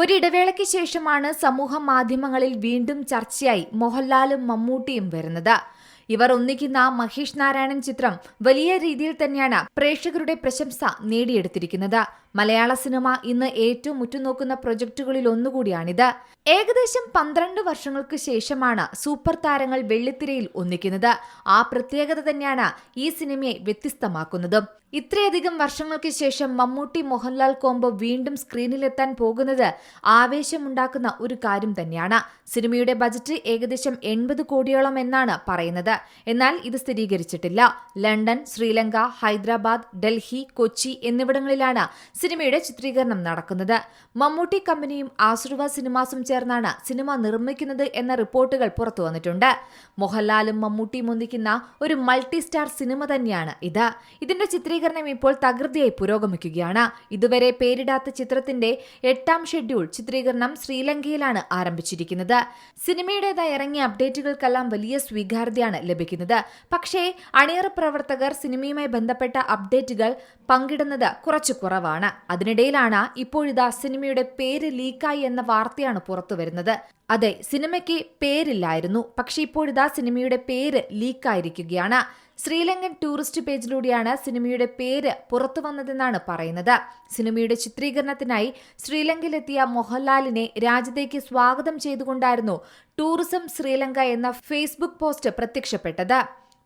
ഒരിടവേളയ്ക്ക് ശേഷമാണ് സമൂഹ മാധ്യമങ്ങളിൽ വീണ്ടും ചർച്ചയായി മോഹൻലാലും മമ്മൂട്ടിയും വരുന്നത്. ഇവർ ഒന്നിക്കുന്ന മഹേഷ് നാരായണൻ ചിത്രം വലിയ രീതിയിൽ തന്നെയാണ് പ്രേക്ഷകരുടെ പ്രശംസ നേടിയെടുത്തിരിക്കുന്നത്. മലയാള സിനിമ ഇന്ന് ഏറ്റവും ഉറ്റുനോക്കുന്ന പ്രൊജക്ടുകളിൽ ഒന്നുകൂടിയാണിത്. ഏകദേശം പന്ത്രണ്ട് വർഷങ്ങൾക്ക് ശേഷമാണ് സൂപ്പർ താരങ്ങൾ വെള്ളിത്തിരയിൽ ഒന്നിക്കുന്നത്. ആ പ്രത്യേകത തന്നെയാണ് ഈ സിനിമയെ വ്യത്യസ്തമാക്കുന്നതും. ഇത്രയധികം വർഷങ്ങൾക്ക് ശേഷം മമ്മൂട്ടി മോഹൻലാൽ കോംബോ വീണ്ടും സ്ക്രീനിലെത്താൻ പോകുന്നത് ആവേശമുണ്ടാക്കുന്ന ഒരു കാര്യം തന്നെയാണ്. സിനിമയുടെ ബജറ്റ് ഏകദേശം എൺപത് കോടിയോളം എന്നാണ് പറയുന്നത്. എന്നാൽ ഇത് സ്ഥിരീകരിച്ചിട്ടില്ല. ലണ്ടൻ ശ്രീലങ്ക ഹൈദരാബാദ് ഡൽഹി കൊച്ചി എന്നിവിടങ്ങളിലാണ് സിനിമയുടെ ചിത്രീകരണം നടക്കുന്നത്. മമ്മൂട്ടി കമ്പനിയും ആശ്രുവ സിനിമാസും ചേർന്നാണ് സിനിമ നിർമ്മിക്കുന്നത് എന്ന റിപ്പോർട്ടുകൾ പുറത്തു വന്നിട്ടുണ്ട്. മോഹൻലാലും മമ്മൂട്ടിയും ഒന്നിക്കുന്ന ഒരു മൾട്ടി സ്റ്റാർ സിനിമ തന്നെയാണ് ഇത്. ഇതിന്റെ ചിത്രീകരണം ഇപ്പോൾ തകൃതിയായി പുരോഗമിക്കുകയാണ്. ഇതുവരെ പേരിടാത്ത ചിത്രത്തിന്റെ എട്ടാം ഷെഡ്യൂൾ ചിത്രീകരണം ശ്രീലങ്കയിലാണ് ആരംഭിച്ചിരിക്കുന്നത്. സിനിമയുടേതായി ഇറങ്ങിയ അപ്ഡേറ്റുകൾക്കെല്ലാം വലിയ സ്വീകാര്യതയാണ് ലഭിക്കുന്നത്. പക്ഷേ അണിയറ പ്രവർത്തകർ സിനിമയുമായി ബന്ധപ്പെട്ട അപ്ഡേറ്റുകൾ പങ്കിടുന്നത് കുറച്ചു കുറവാണ്. അതിനിടയിലാണ് ഇപ്പോഴിതാ സിനിമയുടെ പേര് ലീക്കായി എന്ന വാർത്തയാണ് പുറത്തുവരുന്നത്. അതെ സിനിമയ്ക്ക് പേരില്ലായിരുന്നു. പക്ഷേ ഇപ്പോഴിതാ സിനിമയുടെ പേര് ലീക്കായിരിക്കുകയാണ്. ശ്രീലങ്കൻ ടൂറിസ്റ്റ് പേജിലൂടെയാണ് സിനിമയുടെ പേര് പുറത്തു വന്നതെന്നാണ് പറയുന്നത്. സിനിമയുടെ ചിത്രീകരണത്തിനായി ശ്രീലങ്കയിലെത്തിയ മോഹൻലാലിനെ രാജ്യത്തേക്ക് സ്വാഗതം ചെയ്തുകൊണ്ടായിരുന്നു ടൂറിസം ശ്രീലങ്ക എന്ന ഫേസ്ബുക്ക് പോസ്റ്റ് പ്രത്യക്ഷപ്പെട്ടത്.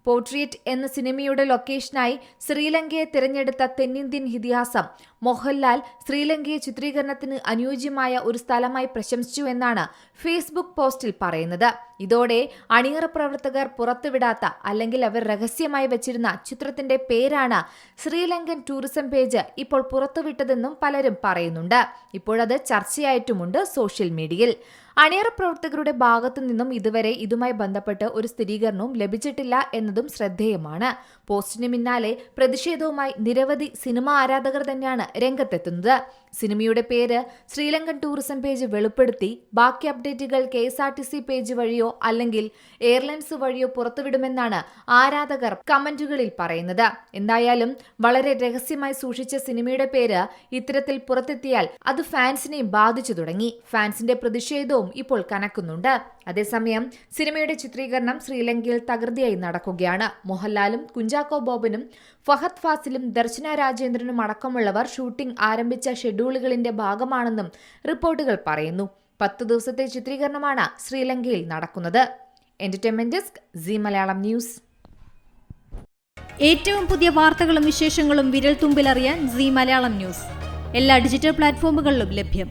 പോർട്രിയറ്റ് എന്ന സിനിമയുടെ ലൊക്കേഷനായി ശ്രീലങ്കയെ തിരഞ്ഞെടുത്ത തെന്നിന്ത്യൻ ഇതിഹാസം മോഹൻലാൽ ശ്രീലങ്കയെ ചിത്രീകരണത്തിന് അനുയോജ്യമായ ഒരു സ്ഥലമായി പ്രശംസിച്ചു എന്നാണ് ഫേസ്ബുക്ക് പോസ്റ്റിൽ പറയുന്നത്. ഇതോടെ അണിയറ പ്രവർത്തകർ പുറത്തുവിടാത്ത അല്ലെങ്കിൽ അവർ രഹസ്യമായി വച്ചിരുന്ന ചിത്രത്തിന്റെ പേരാണ് ശ്രീലങ്കൻ ടൂറിസം പേജ് ഇപ്പോൾ പുറത്തുവിട്ടതെന്നും പലരും പറയുന്നുണ്ട്. ഇപ്പോഴത് ചർച്ചയായിട്ടുമുണ്ട് സോഷ്യൽ മീഡിയയിൽ. അണിയറ പ്രവർത്തകരുടെ ഭാഗത്തു നിന്നും ഇതുവരെ ഇതുമായി ബന്ധപ്പെട്ട് ഒരു സ്ഥിരീകരണവും ലഭിച്ചിട്ടില്ല എന്നതും ശ്രദ്ധേയമാണ്. പോസ്റ്റിന് പിന്നാലെ പ്രതിഷേധവുമായി നിരവധി സിനിമാ ആരാധകർ തന്നെയാണ് രംഗത്തെത്തുന്നത്. സിനിമയുടെ പേര് ശ്രീലങ്കൻ ടൂറിസം പേജ് വെളിപ്പെടുത്തി. ബാക്കി അപ്ഡേറ്റുകൾ K S R T C page വഴിയോ അല്ലെങ്കിൽ എയർലൈൻസ് വഴിയോ പുറത്തുവിടുമെന്നാണ് ആരാധകർ കമന്റുകളിൽ പറയുന്നത്. എന്തായാലും വളരെ രഹസ്യമായി സൂക്ഷിച്ച സിനിമയുടെ പേര് ഇത്തരത്തിൽ പുറത്തെത്തിയാൽ അത് ഫാൻസിനെയും ബാധിച്ചു തുടങ്ങി. ഫാൻസിന്റെ പ്രതിഷേധവും ഇപ്പോൾ കനക്കുന്നുണ്ട്. അതേസമയം സിനിമയുടെ ചിത്രീകരണം ശ്രീലങ്കയിൽ തകൃതിയായി നടക്കുകയാണ്. മോഹൻലാലും കുഞ്ചാക്കോ ബോബനും ഫഹദ് ഫാസിലും ദർശന രാജേന്ദ്രനും അടക്കമുള്ളവർ ഷൂട്ടിംഗ് ആരംഭിച്ച ഷെഡ്യൂളുകളിന്റെ ഭാഗമാണെന്നും റിപ്പോർട്ടുകൾ പറയുന്നു. പത്ത് ദിവസത്തെ ചിത്രീകരണമാണ് ശ്രീലങ്കയിൽ നടക്കുന്നത്. Entertainment desk Zee Malayalam news ഏറ്റവും പുതിയ വാർത്തകളും വിശേഷങ്ങളും വിരൽ തുമ്പിലറിയാൻ സി മലയാളം ന്യൂസ് എല്ലാ ഡിജിറ്റൽ പ്ലാറ്റ്ഫോമുകളിലും ലഭ്യം.